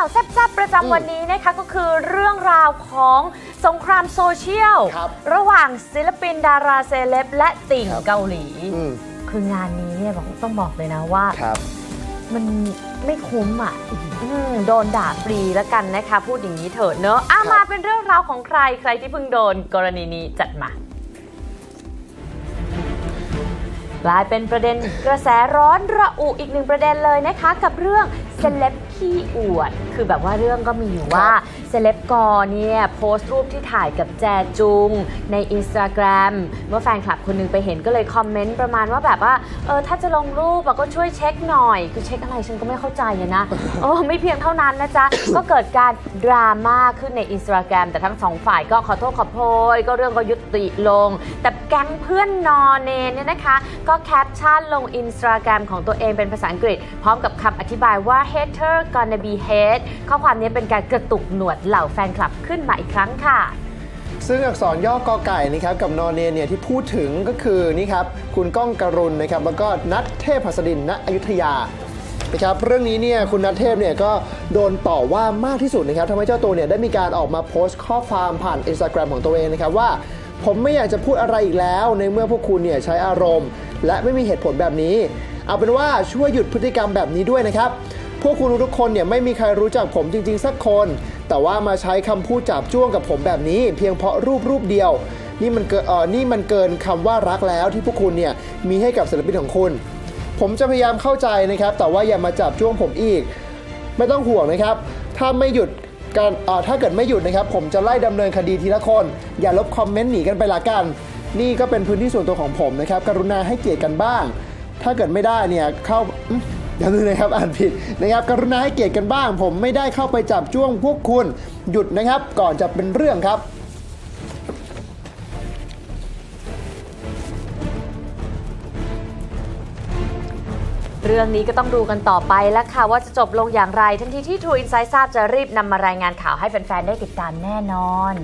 าวแซ่บๆประจำวันนี้นะคะก็คือเรื่องราวของสงครามโซเชียล ครับระหว่างศิลปินดาราเซเลบและติ่งครับ เกาหลี อืมคืองานนี้เนี่ยบอกต้องบอกเลยนะว่า ครับ มันไม่คุ้มอะอืมโดนด่าฟรีแล้วกันนะคะ พูดอย่างนี้เถอะเนอะอะครับ มาเป็นเรื่องราวของใครใครที่เพิ่งโดนกรณีนี้จัดมากลายเป็นประเด็นกระแสร้อนระอุอีกหนึ่งประเด็นเลยนะคะ กับเรื่อง เซเลบขี้อวด คือแบบว่าเรื่องก็มีอยู่ว่าเซเลบกอเนี่ย โพสต์รูปที่ถ่ายกับแจจุง ใน Instagram เมื่อแฟนคลับคนหนึงไปเห็นก็เลยคอมเมนต์ประมาณว่าแบบว่า เออ ถ้าจะลงรูปอะก็ช่วยเช็คหน่อย คือเช็คอะไรฉันก็ไม่เข้าใจอะนะ โอ้ไม่เพียงเท่านั้นนะจ๊ะ ก็เกิดการดราม่าขึ้นใน Instagram แต่ทั้งสองฝ่ายก็ขอโทษขอโพย ก็เรื่องก็ยุติลง แต่แก๊งเพื่อนนอเนนเนี่ยนะคะ ก็แคปชั่นลง Instagram ของตัวเองเป็นภาษาอังกฤษ พร้อมกับคำอธิบายว่า hater gonna be hate ข้อความนี้เป็นการกระตุกหนวดเหล่าแฟนคลับขึ้นมาอีกครั้งค่ะ ซึ่งอักษรย่อกอไก่นะครับกับนอนเนนเนี่ยที่พูดถึงก็คือนี่ครับคุณก้องกรุณนะครับแล้วก็นัทเทพหัสดินณอยุธยานะครับเรื่องนี้เนี่ยคุณนัทเทพเนี่ยก็โดนต่อว่ามากที่สุดนะครับทำให้เจ้าตัวเนี่ยได้มีการออกมาโพสต์ข้อความผ่าน Instagram ของตัวเองนะครับว่า ผมไม่อยากจะพูดอะไรอีกแล้ว ในเมื่อพวกคุณเนี่ยใช้อารมณ์ และไม่มีเหตุผลแบบนี้ เอาเป็นว่าช่วยหยุดพฤติกรรมแบบนี้ด้วยนะครับ พวกคุณทุกคนเนี่ยไม่มีใครรู้จักผมจริง ๆ สักคน แต่ว่ามาใช้คำพูดจับจ้วงกับผมแบบนี้ เพียงเพราะรูปรูปเดียว นี่มันเกินเออนี่มันเกินคำว่ารักแล้วที่พวกคุณเนี่ยมีให้กับศิลปินของคุณ ผมจะพยายามเข้าใจนะครับ แต่ว่าอย่ามาจับจ้วงผมอีก ไม่ต้องห่วงนะครับ ถ้าไม่หยุดการเออถ้าเกิดไม่หยุดนะครับ ผมจะไล่ดำเนินคดีทีละคน อย่าลบคอมเมนต์หนีกันไปละกัน นี่ก็เป็นพื้นที่ส่วนตัวของผมนะครับ กรุณาให้เกียรติกันบ้าง ถ้าเกิดไม่ได้เนี่ยเข้า อืมเดี๋ยวนึงนะครับอ่านผิดนะครับกรุณาให้เกียรติกันบ้าง ผมไม่ได้เข้าไปจับจ้วงพวกคุณหยุดนะครับ ก่อนจะเป็นเรื่องครับเรื่องนี้ก็ต้องดูกันต่อไปแล้วค่ะ ว่าจะจบลงอย่างไร ทันทีที่ True Insight ทราบจะรีบนำมารายงานข่าวให้แฟนๆ ได้ติดตามแน่นอน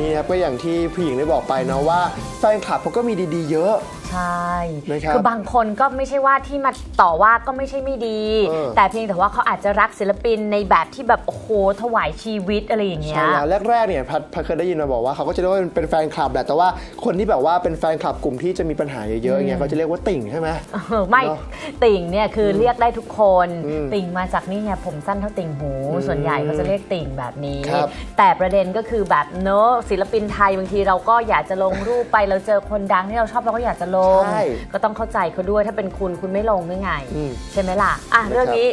นี่ครับก็อย่างที่ผู้หญิงได้บอกไปนะว่าแฟนคลับเขาก็มีดีๆ เยอะ ใช่นะครับอบางคนก็ไม่ใช่ว่าที่มาต่อว่าก็ไม่ใช่ไม่ดี เออ แต่เพียงแต่ว่าเขาอาจจะรักศิลปินในแบบที่แบบโอ้โหถวายชีวิตอะไรอย่างเงี้ย ใช่แล้วแรกๆเนี่ยพัดพัดเคยได้ยินมาบอกว่าเขาก็จะเรียกว่าเป็นแฟนคลับแหละแต่ว่าคนที่แบบว่าเป็นแฟนคลับกลุ่มที่จะมีปัญหาเยอะๆอย่างเงี้ยเขาจะเรียกว่าติ่งใช่ไหม เออไม่เนอะติ่งเนี่ยคืออเรียกได้ทุกคน อืมติ่งมาจากนี่ไงผมสั้นเท่าติ่งหู ส่วนใหญ่เขาจะเรียกติ่งแบบนี้ ครับแต่ประเด็นก็คือแบบเนอะศิลปินไทยบางทีเราก็อยากจะลงรูปไปเราเจอคนดังที่เราชอบเราก็อยากจะลง ใช่ก็ต้องเข้าใจเขาด้วยถ้าเป็นคุณคุณไม่ลงได้ไง อืม ใช่ไหมล่ะ อะนะครับเรื่องนี้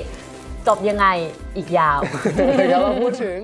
จบยังไงอีกยาว นะครับมาพูดถึง